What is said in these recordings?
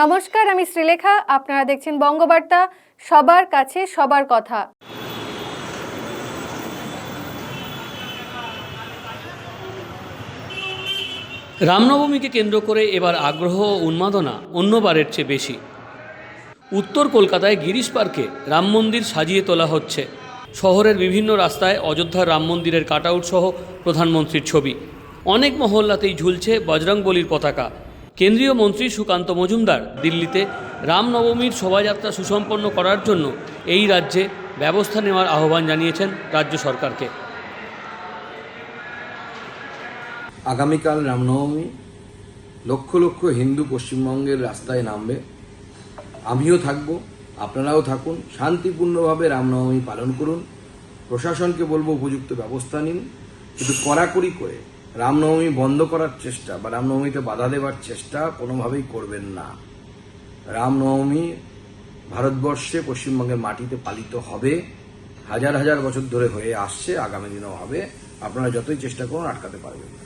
নমস্কার, আমি শ্রীলেখা। আপনারা দেখছেন বঙ্গবার্তা। সবার কাছে সবার কথা। রামনবমীকে কেন্দ্র করে এবার আগ্রহ ও উন্মাদনা অন্যবারের চেয়ে বেশি। উত্তর কলকাতায় গিরিশ পার্কে রাম মন্দির সাজিয়ে তোলা হচ্ছে। শহরের বিভিন্ন রাস্তায় অযোধ্যার রাম মন্দিরের কাটআউট সহ প্রধানমন্ত্রীর ছবি। অনেক মহল্লাতেই ঝুলছে বজরংবলির পতাকা। কেন্দ্রীয় মন্ত্রী সুকান্ত মজুমদার দিল্লিতে রামনবমীর শোভাযাত্রা সুসম্পন্ন করার জন্য এই রাজ্যে ব্যবস্থা নেওয়ার আহ্বান জানিয়েছেন রাজ্য সরকারকে। আগামীকাল রামনবমী, লক্ষ লক্ষ হিন্দু পশ্চিমবঙ্গের রাস্তায় নামবে। আমিও থাকব, আপনারাও থাকুন, শান্তিপূর্ণভাবে রামনবমী পালন করুন। প্রশাসনকে বলব উপযুক্ত ব্যবস্থা নিন কিন্তু কড়াকড়ি করে রামনবমী বন্ধ করার চেষ্টা বা রামনবমীতে বাধা দেওয়ার চেষ্টা কোনোভাবেই করবেন না। রামনবমী ভারতবর্ষে পশ্চিমবঙ্গের মাটিতে পালিত হবে হাজার হাজার বছর ধরে হয়ে আসছে আগামী দিনেও হবে। আপনারা যতই চেষ্টা করুন আটকাতে পারবেন না।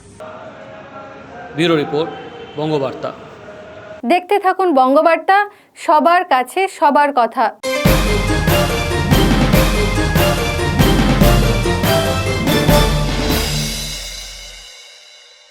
Bureau report Bangabarta. দেখতে থাকুন বঙ্গবার্তা সবার কাছে সবার কথা।